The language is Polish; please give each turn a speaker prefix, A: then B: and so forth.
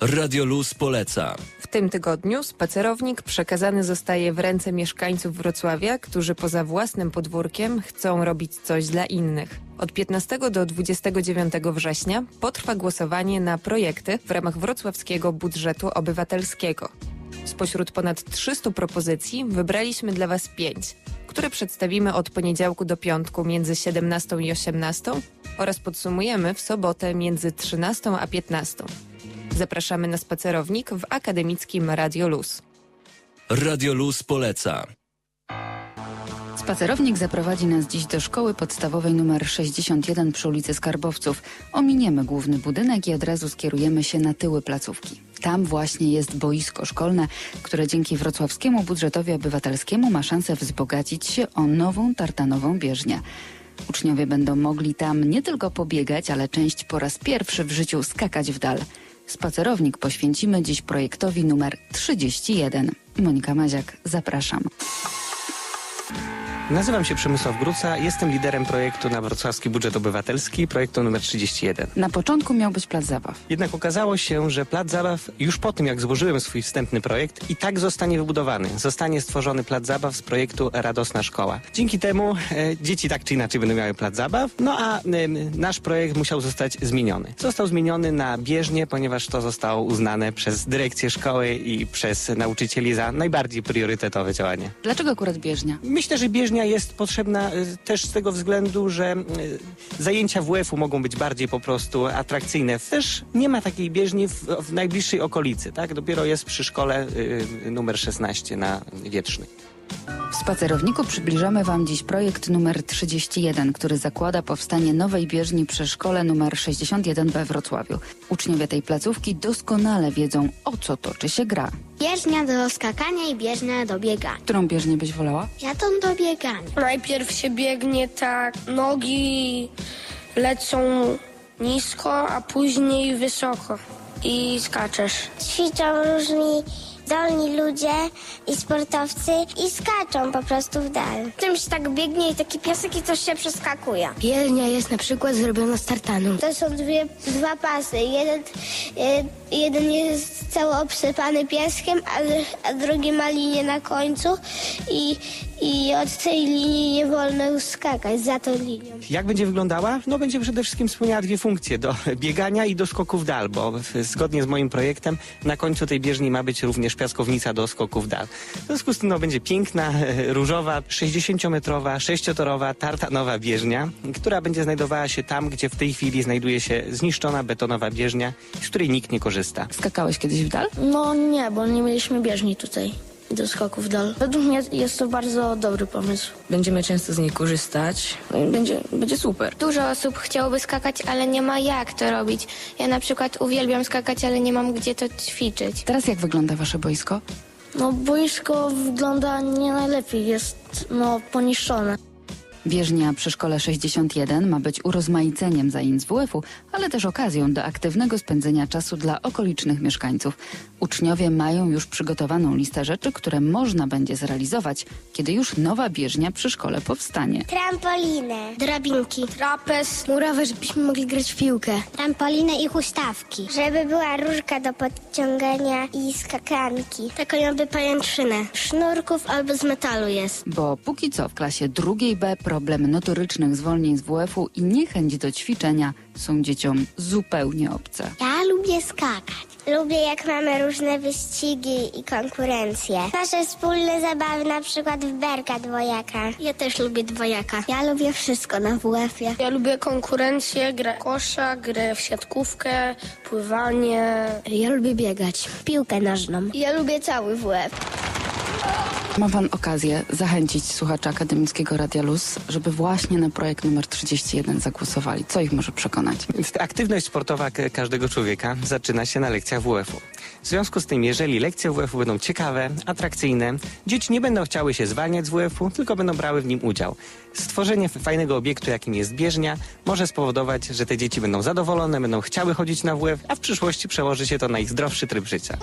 A: Radio Luz poleca.
B: W tym tygodniu spacerownik przekazany zostaje w ręce mieszkańców Wrocławia, którzy poza własnym podwórkiem chcą robić coś dla innych. Od 15 do 29 września potrwa głosowanie na projekty w ramach wrocławskiego budżetu obywatelskiego. Spośród ponad 300 propozycji wybraliśmy dla Was pięć, które przedstawimy od poniedziałku do piątku między 17 i 18 oraz podsumujemy w sobotę między 13 a 15. Zapraszamy na spacerownik w akademickim Radio Luz.
A: Radio Luz poleca.
C: Spacerownik zaprowadzi nas dziś do szkoły podstawowej nr 61 przy ulicy Skarbowców. Ominiemy główny budynek i od razu skierujemy się na tyły placówki. Tam właśnie jest boisko szkolne, które dzięki wrocławskiemu budżetowi obywatelskiemu ma szansę wzbogacić się o nową tartanową bieżnię. Uczniowie będą mogli tam nie tylko pobiegać, ale część po raz pierwszy w życiu skakać w dal. Spacerownik poświęcimy dziś projektowi numer 31. Monika Maziak, zapraszam.
D: Nazywam się Przemysław Gruca, jestem liderem projektu na Wrocławski Budżet Obywatelski, projektu numer 31.
C: Na początku miał być plac zabaw.
D: Jednak okazało się, że plac zabaw już po tym, jak złożyłem swój wstępny projekt, i tak zostanie wybudowany. Zostanie stworzony plac zabaw z projektu Radosna Szkoła. Dzięki temu e, dzieci tak czy inaczej będą miały plac zabaw, no a e, nasz projekt musiał zostać zmieniony. Został zmieniony na bieżnię, ponieważ to zostało uznane przez dyrekcję szkoły i przez nauczycieli za najbardziej priorytetowe działanie.
C: Dlaczego akurat bieżnia?
D: Myślę, że bieżnia jest potrzebna y, też z tego względu, że y, zajęcia WF-u mogą być bardziej po prostu atrakcyjne. Też nie ma takiej bieżni w, w najbliższej okolicy, tak? Dopiero jest przy szkole y, numer 16 na Wietrznej.
C: W spacerowniku przybliżamy Wam dziś projekt numer 31, który zakłada powstanie nowej bieżni przy szkole numer 61 we Wrocławiu. Uczniowie tej placówki doskonale wiedzą, o co toczy się gra.
E: Bieżnia do skakania i bieżnia do biegania.
C: Którą bieżnię byś wolała?
E: Ja tą do biegania.
F: Najpierw się biegnie tak, nogi lecą nisko, a później wysoko i skaczesz.
E: Ćwiczą różni zdolni ludzie i sportowcy i skaczą po prostu w dal. Tym się tak biegnie i taki piasek i coś się przeskakuje.
F: Bielnia jest na przykład zrobiona z tartanu.
E: To są dwie, dwa pasy. Jeden, e, jeden jest cały obsypany piaskiem, a, a drugi ma linię na końcu i, i od tej linii nie wolno skakać za tą linią.
D: Jak będzie wyglądała? No będzie przede wszystkim spełniała dwie funkcje, do biegania i do skoku w dal, bo zgodnie z moim projektem na końcu tej bieżni ma być również piaskownica do skoku w dal. W związku z tym no, będzie piękna, różowa, 60-metrowa, sześciotorowa, tartanowa bieżnia, która będzie znajdowała się tam, gdzie w tej chwili znajduje się zniszczona betonowa bieżnia, z której nikt nie korzysta.
C: Skakałeś kiedyś w dal?
F: No nie, bo nie mieliśmy bieżni tutaj do skoków dal. Według mnie jest to bardzo dobry pomysł.
G: Będziemy często z niej korzystać. No i Będzie, będzie super.
E: Dużo osób chciałoby skakać, ale nie ma jak to robić. Ja na przykład uwielbiam skakać, ale nie mam gdzie to ćwiczyć.
C: Teraz jak wygląda Wasze boisko?
F: No boisko wygląda nie najlepiej, jest no poniszczone.
C: Bieżnia przy szkole 61 ma być urozmaiceniem zajęć WF-u, ale też okazją do aktywnego spędzenia czasu dla okolicznych mieszkańców. Uczniowie mają już przygotowaną listę rzeczy, które można będzie zrealizować, kiedy już nowa bieżnia przy szkole powstanie.
E: Trampolinę, drabinki,
F: Trapez, murawę, żebyśmy mogli grać w piłkę.
E: trampolinę i huśtawki. Żeby była różka do podciągania i skakanki. Taką jakby pajęczynę. Sznurków albo z metalu jest.
C: Bo póki co w klasie drugiej B problem notorycznych zwolnień z WF-u i niechęć do ćwiczenia są dzieciom zupełnie obce.
E: Ja lubię skakać. Lubię jak mamy różne wyścigi i konkurencje. Nasze wspólne zabawy na przykład w berka dwojaka. Ja też lubię dwojaka. Ja lubię wszystko na WF-ie.
F: Ja lubię konkurencję, grę w kosza, grę w siatkówkę, pływanie.
E: Ja lubię biegać. Piłkę nożną. Ja lubię cały WF.
C: Ma Pan okazję zachęcić słuchaczy Akademickiego Radia Luz, żeby właśnie na projekt numer 31 zagłosowali. Co ich może przekonać?
D: Aktywność sportowa każdego człowieka zaczyna się na lekcjach WF-u. W związku z tym, jeżeli lekcje WF-u będą ciekawe, atrakcyjne, dzieci nie będą chciały się zwalniać z WF-u, tylko będą brały w nim udział. Stworzenie fajnego obiektu, jakim jest bieżnia, może spowodować, że te dzieci będą zadowolone, będą chciały chodzić na WF, a w przyszłości przełoży się to na ich zdrowszy tryb życia.